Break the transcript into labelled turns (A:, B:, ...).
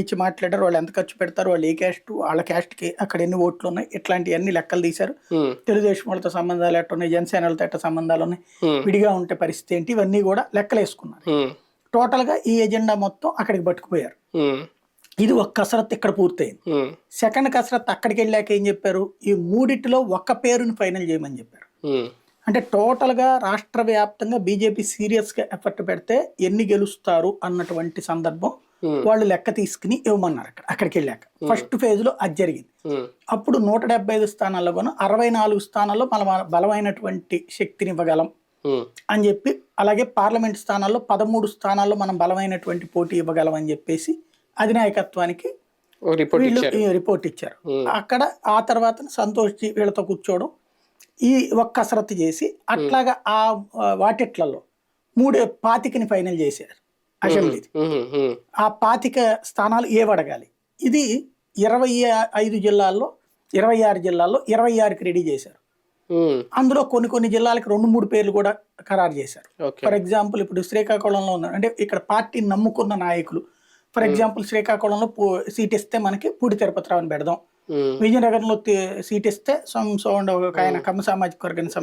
A: ఇచ్చి మాట్లాడారు వాళ్ళు ఎంత ఖర్చు పెడతారు వాళ్ళు ఏ క్యాస్ట్ వాళ్ళ క్యాస్ట్కి అక్కడ ఎన్ని ఓట్లు ఉన్నాయి ఇట్లాంటివన్నీ లెక్కలు తీశారు. తెలుగుదేశం వాళ్ళతో సంబంధాలు ఎట్ట ఉన్నాయి జనసేనలతో ఎట్ట సంబంధాలు ఉన్నాయి విడిగా ఉంటే పరిస్థితి ఏంటి ఇవన్నీ కూడా లెక్కలు వేసుకున్నారు.
B: ఉమ్,
A: టోటల్గా ఈ ఎజెండా మొత్తం అక్కడికి పట్టుకుపోయారు. ఇది ఒక కసరత్తు ఇక్కడ పూర్తయింది. సెకండ్ కసరత్తు అక్కడికి వెళ్ళాక ఏం చెప్పారు ఈ మూడిటిలో ఒక్క పేరుని ఫైనల్ చేయమని చెప్పారు. అంటే టోటల్గా రాష్ట్ర వ్యాప్తంగా బీజేపీ సీరియస్గా ఎఫర్ట్ పెడితే ఎన్ని గెలుస్తారు అన్నటువంటి సందర్భం. వాళ్ళు లెక్క తీసుకుని ఇవ్వమన్నారు అక్కడ అక్కడికి వెళ్ళాక ఫస్ట్ ఫేజ్లో అది జరిగింది.
B: ఉమ్,
A: అప్పుడు నూట డెబ్బై ఐదు స్థానాల్లో కూడా అరవై నాలుగు స్థానాల్లో మనం బలమైనటువంటి శక్తిని ఇవ్వగలం. అని చెప్పి అలాగే పార్లమెంట్ స్థానాల్లో పదమూడు స్థానాల్లో మనం బలమైనటువంటి పోటీ ఇవ్వగలం అని చెప్పేసి అధినాయకత్వానికి వీళ్ళు రిపోర్ట్ ఇచ్చారు.
B: Hmm.
A: అక్కడ ఆ తర్వాత సంతోష్ జీ వీళ్ళతో కూర్చోవడం ఈ ఒక్క కసరత్తు చేసి అట్లాగా ఆ ఆ వాటిట్లలో మూడు పాతికని ఫైనల్ చేశారు. అసెంబ్లీ. ఆ పాతిక స్థానాలు ఏవడగాలి? ఇది ఇరవై ఐదు జిల్లాల్లో ఇరవై ఆరు జిల్లాల్లో ఇరవై ఆరుకి రెడీ చేశారు. అందులో కొన్ని కొన్ని జిల్లాలకు రెండు మూడు పేర్లు కూడా ఖరారు చేశారు. ఫర్ ఎగ్జాంపుల్ ఇప్పుడు శ్రీకాకుళంలో ఉన్నారు అంటే ఇక్కడ పార్టీని నమ్ముకున్న నాయకులు ఫర్ ఎగ్జాంపుల్ శ్రీకాకుళంలో సీట్ ఇస్తే మనకి పూడి తిరుపతిరావుని పెడదాం. విజయనగరంలో సీట్ ఇస్తే సమ్ సౌండ్ ఒక ఆయన కమ్మ సామాజిక వర్గానికి